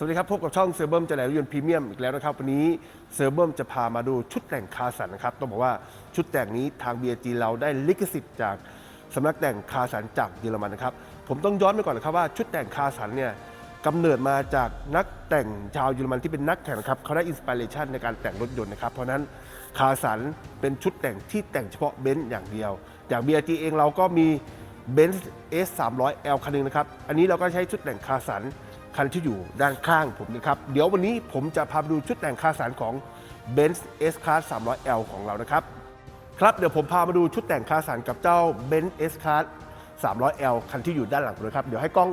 สวัสดีครับ พบกับช่องเซอร์เบิมจะแหลรถยนต์พรีเมียมอีกแล้วนะครับ วันนี้เซอร์เบิมจะพามาดูชุดแต่งคาสันนะครับ ต้องบอกว่าชุดแต่งนี้ทาง BRG เราได้ลิขสิทธิ์จากสำนักแต่งคาสันจากเยอรมันนะครับ ผมต้องย้อนไปก่อนนะครับว่าชุดแต่งคาสันเนี่ยกำเนิดมาจากนักแต่งชาวเยอรมันที่เป็นนักแข่งนะครับเขาได้อินสปิเรชันในการแต่งรถยนต์นะครับ เพราะนั้นคาสันเป็นชุดแต่งที่แต่งเฉพาะเบนซ์อย่างเดียวอย่าง BRG เองเราก็มีเบนซ์ S 3 0 0 L คันหนึงนะครับอันนี้เราก็ใช้ชุดแต่งคาสัน คันที่อยู่ด้านข้างผมนะครับ เดี๋ยววันนี้ผมจะพาไปดูชุดแต่งคาสันของ b e n z S Class 300 L ของเรานะครับ ครับเดี๋ยวผมพามาดูชุดแต่งคาสันกับเจ้า b e n z S Class 300 L คันที่อยู่ด้านหลังผมนะครับ เดี๋ยวให้กล้อง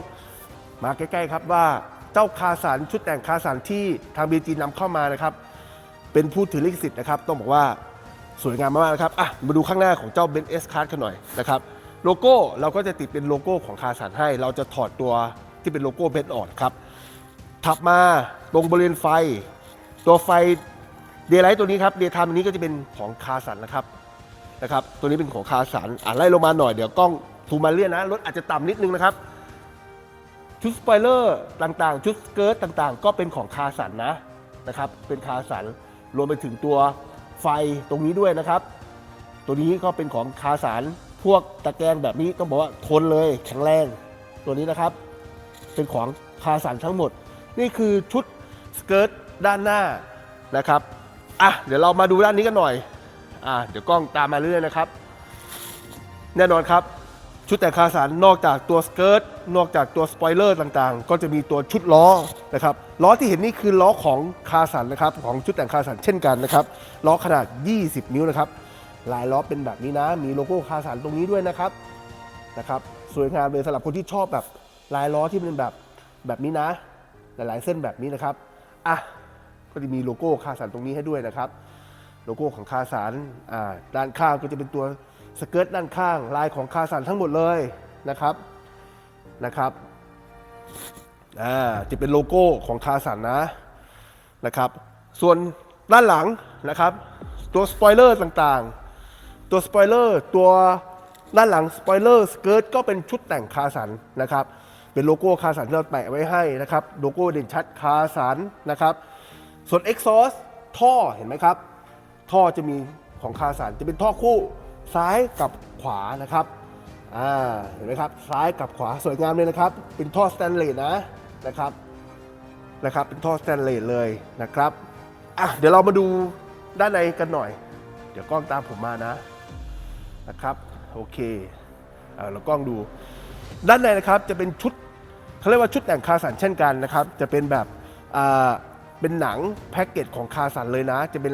มาใกล้ๆครับว่าเจ้าคาสันชุดแต่งคาสันที่ทาง BG นำเข้ามานะครับ เป็นผู้ถือลิขสิทธิ์นะครับ ต้องบอกว่าสวยงามมากๆนะครับอะมาดูข้างหน้าของเจ้า b e n z S Class กันหน่อยนะครับ โลโก้เราก็จะติดเป็นโลโก้ของคาสันให้ เราจะถอดตัว ที่เป็นโลโก้เบนออกครับ ถัดมาตรงบริเวณไฟ ตัวไฟเดย์ไลท์ตัวนี้ครับเดย์ไทม์นี้ก็จะเป็นของคาสันนะครับนะครับ ตัวนี้เป็นของคาสันอ่านไล่ลงมาหน่อยเดี๋ยวกล้องทูมาเลียนนะรถอาจจะต่ำนิดนึงนะครับ ชุดสปอยเลอร์ต่างๆ ชุดสเกิร์ตต่างๆ ก็เป็นของคาสันนะนะครับเป็นคาสันรวมไปถึงตัวไฟตรงนี้ด้วยนะครับ ตัวนี้ก็เป็นของคาสันพวกตะแกรงแบบนี้ต้องบอกว่าทนเลยแข็งแรงตัวนี้นะครับ เป็นของคาสันทั้งหมด นี่คือชุดสเกิร์ตด้านหน้านะครับอะเดี๋ยวเรามาดูด้านนี้กันหน่อยอะเดี๋ยวกล้องตามมาเรื่อยๆนะครับ แน่นอนครับ ชุดแต่งคาสันนอกจากตัวสเกิร์ตนอกจากตัวสปอยเลอร์ต่างๆ ก็จะมีตัวชุดล้อนะครับล้อที่เห็นนี่คือล้อของคาสันนะครับของชุดแต่งคาสันเช่นกันนะครับล้อขนาด 20 นิ้วนะครับลายล้อเป็นแบบนี้นะ มีโลโก้คาสันตรงนี้ด้วยนะครับนะครับ สวยงามเลยสำหรับคนที่ชอบแบบ ลายล้อที่เป็นแบบแบบนี้นะ หลาย ๆ เส้นแบบนี้นะครับอะก็จะมีโลโก้คาสันตรงนี้ให้ด้วยนะครับ โลโก้ของคาสันอ่าด้านข้างก็จะเป็นตัวสเกิร์ตด้านข้าง ลายของคาสันทั้งหมดเลยนะครับนะครับอ่าจะเป็นโลโก้ของคาสันนะนะครับ ส่วนด้านหลังนะครับ ตัวสปอยเลอร์ต่างๆ ตัวสปอยเลอร์ตัวด้านหลังสปอยเลอร์สเกิร์ตก็เป็นชุดแต่งคาสันนะครับ เป็นโลโก้คาสันที่เราแปะไว้ให้นะครับโลโก้เด่นชัดคาสันนะครับ ส่วน Exhaust ท่อเห็นไหมครับ ท่อจะมีของคาสันจะเป็นท่อคู่ซ้ายกับขวานะครับอ่าเห็นไหมครับซ้ายกับขวาสวยงามเลยนะครับ เป็นท่อสแตนเลสนะนะครับนะครับ เป็นท่อสแตนเลสเลยนะครับอะเดี๋ยวเรามาดูด้านในกันหน่อย เดี๋ยวกล้องตามผมมานะนะครับโอเคเออเรากล้องดู ด้านในนะครับจะเป็นชุด เขาเรียกว่าชุดแต่งคาสันเช่นกันนะครับ จะเป็นแบบเป็นหนังแพ็กเกจของคาสันเลยนะ จะเป็น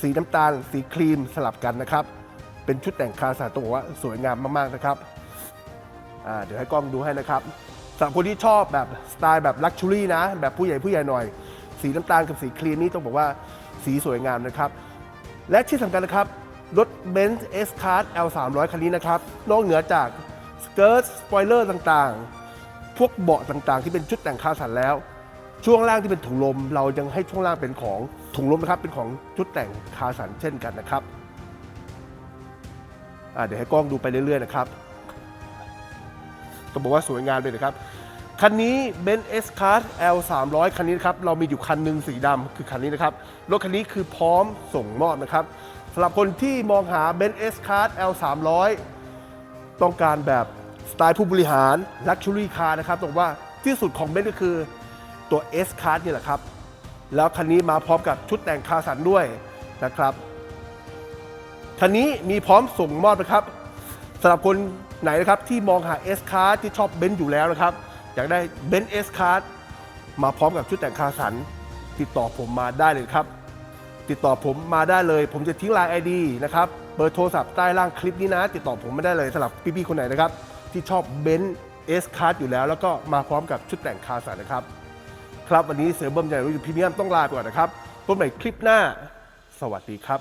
สีน้ำตาล สีครีมสลับกันนะครับ เป็นชุดแต่งคาสันต้องบอกว่าสวยงามมากๆนะครับเดี๋ยวให้กล้องดูให้นะครับสำหรับคนที่ชอบแบบสไตล์แบบลักชูรี่นะ แบบผู้ใหญ่ผู้ใหญ่หน่อย สีน้ำตาลกับสีครีมนี่ต้องบอกว่าสีสวยงามนะครับ และที่สำคัญนะครับรถ Benz S Class L 3 0 0 คันนี้นะครับ นอกเหนือจากสเกิร์ตสปอยเลอร์ต่างๆ พวกเบาะต่างๆ ที่เป็นชุดแต่งคาสันแล้ว ช่วงล่างที่เป็นถุงลม เรายังให้ช่วงล่างเป็นของถุงลมนะครับเป็นของชุดแต่งคาสันเช่นกันนะครับเดี๋ยวให้กล้องดูไปเรื่อยๆนะครับก็บอกว่าสวยงามเลยนะครับ คันนี้ Benz S Class L 3 0 0คันนี้นครับ เรามีอยู่คันหนึ่งสีดำคือคันนี้นะครับ รถคันนี้คือพร้อมส่งมอบนะครับสำหรับคนที่มองหา Benz S Class L 3 0ต้องการแบบ สไตล์ผู้บริหาร Luxury Car นะครับต้องบอกว่าที่สุดของ Benz ก็คือตัว S Class นี่แหละครับ แล้วคันนี้มาพร้อมกับชุดแต่งคาสันด้วยนะครับ คันนี้มีพร้อมส่งมอบนะครับสำหรับคนไหนนะครับที่มองหา S Class ที่ชอบเบนซ์อยู่แล้วนะครับ อยากได้เบนซ์ S Class มาพร้อมกับชุดแต่งคาสัน ติดต่อผมมาได้เลยครับ ติดต่อผมมาได้เลย ผมจะทิ้งไลน์ไอดีนะครับเบอร์โทรศัพท์ใต้ล่างคลิปนี้นะ ติดต่อผมไม่ได้เลยสำหรับพี่ๆคนไหนนะครับ ที่ชอบเบนซ์ S Class อยู่แล้ว แล้วก็มาพร้อมกับชุดแต่งคาสันนะครับ ครับวันนี้เสือเบิ้มใหญ่รู้อยู่พรีเมียมต้องลาไปก่อนนะครับพบใหม่คลิปหน้า สวัสดีครับ